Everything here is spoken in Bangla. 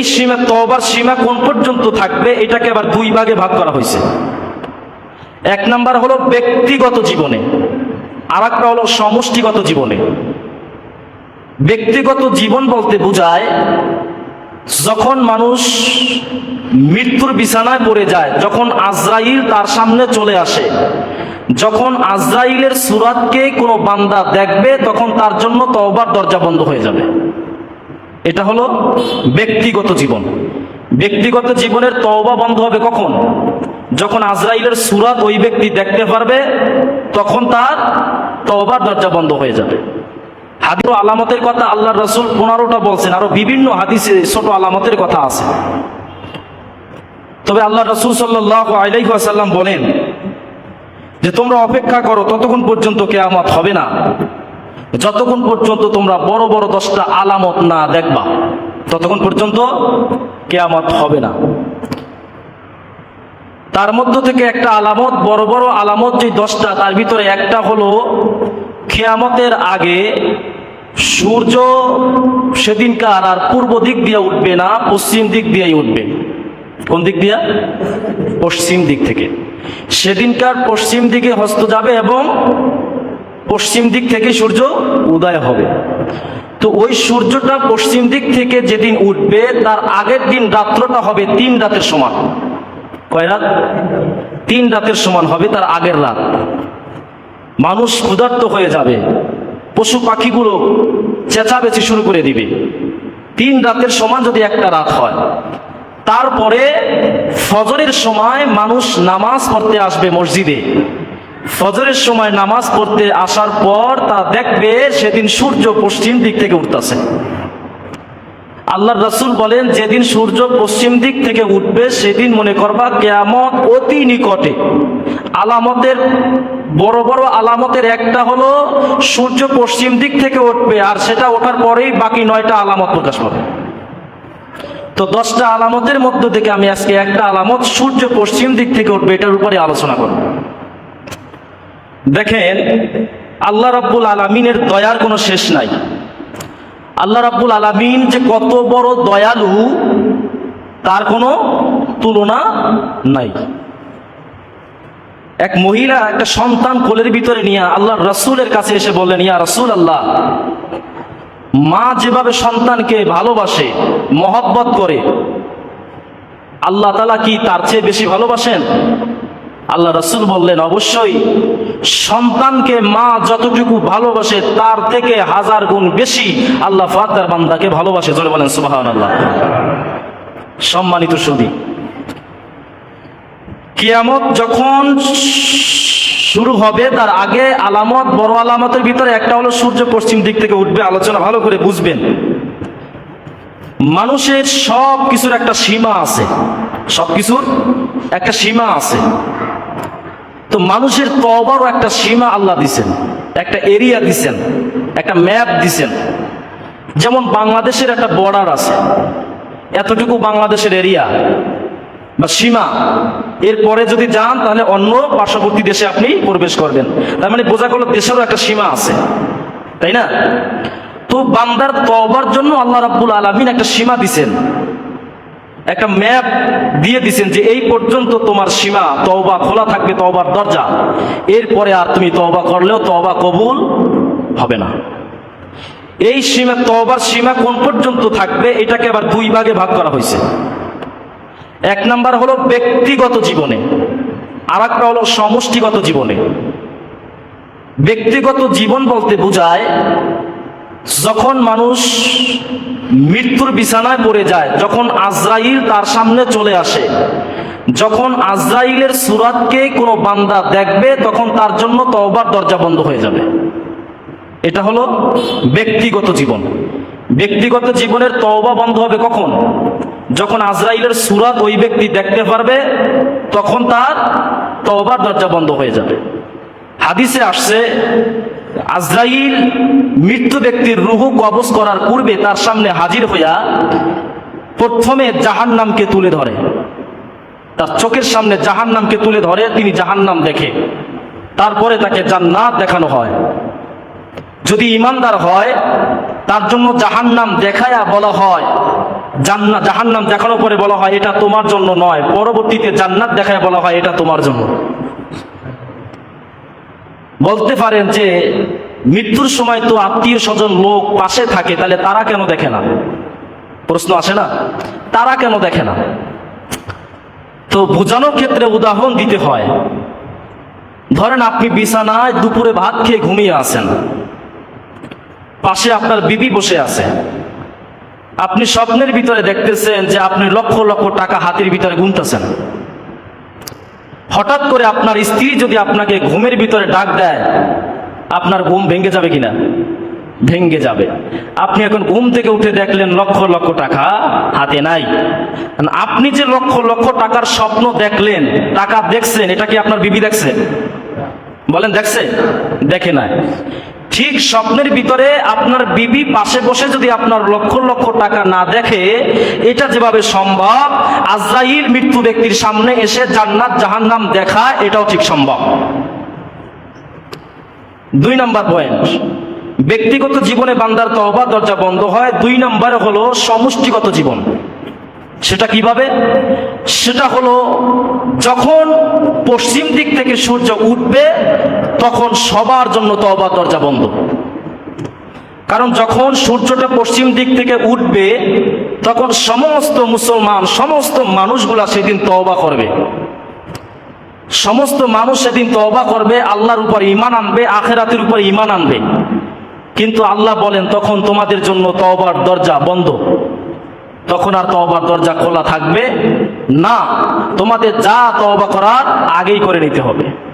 এই সীমা তওবার সীমা কোন পর্যন্ত থাকবে, এটাকে আবার দুই ভাগে ভাগ করা হয়েছে। এক নাম্বার হলো ব্যক্তিগত জীবনে আর একটা হলো সমষ্টিগত জীবনে। ব্যক্তিগত জীবন বলতে বোঝায়, যখন মানুষ মৃত্যুর বিছানায় পড়ে যায়, যখন আজরাইল তার সামনে চলে আসে, যখন আজরাইলের সুরাতকে কোনো বান্দা দেখবে, তখন তার জন্য তওবার দরজা বন্ধ হয়ে যাবে। এটা হলো ব্যক্তিগত জীবন। ব্যক্তিগত জীবনের তওবা বন্ধ হবে কখন? যখন আজরাইলের সুরাত ওই ব্যক্তি দেখতে পারবে, তখন তার তওবার দরজা বন্ধ হয়ে যাবে। হাদিস আলামতের কথা আল্লাহ রসুল পনেরোটা বলছেন, আরও বিভিন্ন হাদিসে ছোট আলামতের কথা আছে। তবে আল্লাহ রসুল সাল্লাহ আলাইসাল্লাম বলেন যে, তোমরা অপেক্ষা করো, ততক্ষণ পর্যন্ত কেয়ামত হবে না। যতক্ষণ পর্যন্ত তোমরা বড় বড় দশটা আলামত না দেখবা, ততক্ষণ পর্যন্ত কেয়ামত হবে না। তার মধ্য থেকে একটা আলামত, বড় বড় আলামত যে দশটা, তার ভিতরে একটা হলো খেয়ামতের আগে সূর্য সেদিনকার আর পূর্ব দিক দিয়ে উঠবে না, পশ্চিম দিক দিয়েই উঠবে। কোন দিক দিয়া? পশ্চিম দিক থেকে। সেদিনকার পশ্চিম দিকে হস্ত যাবে এবং পশ্চিম দিক থেকে সূর্য উদয় হবে। তো ওই সূর্যটা পশ্চিম দিক থেকে যেদিন উঠবে, তার আগের দিন রাত্রটা হবে তিন রাতের সমান। কয় রাত? তিন রাতের সমান হবে তার আগের রাত। মানুষ ক্ষুধার্ত হয়ে যাবে, পশু পাখিগুলো চেঁচাবেচি শুরু করে দিবে। তিন রাতের সমান যদি একটা রাত হয়, তারপরে ফজরের সময় মানুষ নামাজ পড়তে আসবে মসজিদে। ফজরের সময় নামাজ পড়তে আসার পর তা দেখবে সেদিন সূর্য পশ্চিম দিক থেকে উঠতেছে। আল্লাহ রাসূল বলেন, যেদিন সূর্য পশ্চিম দিক থেকে উঠবে, সেদিন মনে করবা কেয়ামত অতি নিকটে। আলামতের, বড় বড় আলামতের একটা হলো সূর্য পশ্চিম দিক থেকে উঠবে, আর সেটা ওঠার পরেই বাকি নয়টা আলামত প্রকাশ পাবে। তো দশটা আলামতের মধ্য থেকে আমি আজকে একটা আলামত সূর্য পশ্চিম দিক থেকে উঠবে, এটার উপরে আলোচনা করব। দেখেন, আল্লাহ রাব্বুল আলমিনের দয়ার কোনো শেষ নাই। আল্লাহ রাব্বুল আলামিন যে কত বড় দয়ালু, তার কোনো তুলনা নাই। এক মহিলা একটা সন্তান কোলের ভিতরে নিয়ে আল্লাহ রসুলের কাছে এসে বললেন, ইয়া রসুল আল্লাহ মা যেভাবে সন্তানকে ভালোবাসে, মহব্বত করে, আল্লাহ তালা কি তার চেয়ে বেশি ভালোবাসেন? আল্লাহ রসুল বললেন, অবশ্যই। সন্তানকে মা যতটুকু ভালোবাসে, তার থেকে হাজার গুণ বেশি আল্লাহ ফাতার বান্দাকে ভালোবাসে। জোরে বলেন সুবাহ আল্লাহ সম্মানিত সুদী কিয়ামত যখন শুরু হবে, তার আগে আলামত, বড় আলামতের ভিতরে একটা হলো সূর্য পশ্চিম দিক থেকে উঠবে, আলোচনা ভালো করে বুঝবেন। মানুষের সব কিছুর একটা সীমা আছে। সব কিছুর একটা সীমা আছে। তো মানুষের তবারও একটা সীমা আল্লাহ দিছেন, একটা এরিয়া দিছেন, একটা ম্যাপ দিছেন। যেমন বাংলাদেশের একটা বর্ডার আছে, এতটুকু বাংলাদেশের এরিয়া বা সীমা। এরপরে যদি যান, তাহলে অন্য পার্শ্ববর্তী দেশে আপনি প্রবেশ করবেন। তার মানে বোঝা গেল দেশেরও একটা সীমা আছে, তাই না? তো বান্দার তবার জন্য আল্লাহ রাব্বুল আলমিন একটা সীমা দিছেন। একটা ম্যাপ দিয়ে দিছেন যে এই পর্যন্ত তোমার সীমা, তওবা খোলা থাকবে, তওবার দরজা। এরপরে আর তুমি তওবা করলেও তওবা কবুল হবে না। এই সীমা, তওবার সীমা কোন পর্যন্ত থাকবে, এটাকে আবার দুই ভাগে ভাগ করা হয়েছে। এক নাম্বার হলো ব্যক্তিগত জীবনে আর একটা হলো সমষ্টিগত জীবনে। ব্যক্তিগত জীবন বলতে বোঝায় যখন মানুষ মৃত্যুর বিছানায় পড়ে যায়, যখন আজরাইল তার সামনে চলে আসে, যখন আজরাইলের সুরাতকে কোনো বান্দা দেখবে, তখন তার জন্য তওবার দরজা বন্ধ হয়ে যাবে। এটা হলো ব্যক্তিগত জীবন। ব্যক্তিগত জীবনের তওবা বন্ধ হবে কখন? যখন আজরাইলের সুরাত ওই ব্যক্তি দেখতে পারবে, তখন তার তওবার দরজা বন্ধ হয়ে যাবে। হাদিসে আসছে আজরাইল মৃত্যু ব্যক্তির রুহু কবজ করার পূর্বে তার সামনে হাজির হইয়া প্রথমে জাহান নামকে তুলে ধরে। তার চোখের সামনে জাহান নামকে তুলে ধরে, তিনি জাহান নাম দেখে। তারপরে তাকে জান্নাত দেখানো হয়। যদি ইমানদার হয়, তার জন্য জাহান নাম দেখায়া বলা হয়। জান্নাত জাহান্নাম দেখানোর পরে বলা হয়, এটা তোমার জন্য নয়। পরবর্তীতে জান্নাত দেখায় বলা হয়, এটা তোমার জন্য। বলতে পারেন যে মৃত্যুর সময় তো আত্মীয় স্বজন লোক পাশে থাকে, তাহলে তারা কেন দেখে না? প্রশ্ন আসে না? তারা কেন দেখে না? তো বোঝানোর ক্ষেত্রে উদাহরণ দিতে হয়। ধরেন আপনি বিছানায় দুপুরে ভাত খেয়ে ঘুমিয়ে আছেন। পাশে আপনার বিবি বসে আছে। আপনি স্বপ্নের ভিতরে দেখতেছেন যে আপনি লক্ষ লক্ষ টাকা হাতের ভিতরে গুনতেছেন। হঠাৎ করে আপনার স্ত্রী যদি আপনাকে ঘুমের ভিতরে ডাক দেয়, আপনার ঘুম ভেঙে যাবে কিনা? ভেঙ্গে যাবে। আপনি এখন ঘুম থেকে উঠে দেখলেন লক্ষ লক্ষ টাকা হাতে নাই। আপনি যে লক্ষ লক্ষ টাকার স্বপ্ন দেখলেন, টাকা দেখছেন, এটা কি আপনার বিবি দেখছেন বলেন, দেখছে? দেখে নাই। ঠিক স্বপ্নের ভিতরে আপনার বিবি পাশে বসে যদি আপনার লক্ষ লক্ষ টাকা না দেখে, এটা যেভাবে সম্ভব, আজরাইল মৃত্যু ব্যক্তির সামনে এসে জান্নাত জাহান্নাম দেখা, এটাও ঠিক সম্ভব। দুই নাম্বার পয়েন্ট, ব্যক্তিগত জীবনে বান্দার তহবা দরজা বন্ধ হয়। দুই নাম্বার হলো সমষ্টিগত জীবন। সেটা কীভাবে? সেটা হলো, যখন পশ্চিম দিক থেকে সূর্য উঠবে, তখন সবার জন্য তওবা দরজা বন্ধ। কারণ যখন সূর্যটা পশ্চিম দিক থেকে উঠবে, তখন সমস্ত মুসলমান, সমস্ত মানুষগুলা সেদিন তওবা করবে। সমস্ত মানুষ সেদিন তওবা করবে, আল্লাহর উপর ইমান আনবে, আখেরাতের উপর ইমান আনবে। কিন্তু আল্লাহ বলেন, তখন তোমাদের জন্য তওবার দরজা বন্ধ। তখন আর তওবার দরজা খোলা থাকবে না। তোমাদের যা তওবা করার আগেই করে নিতে হবে।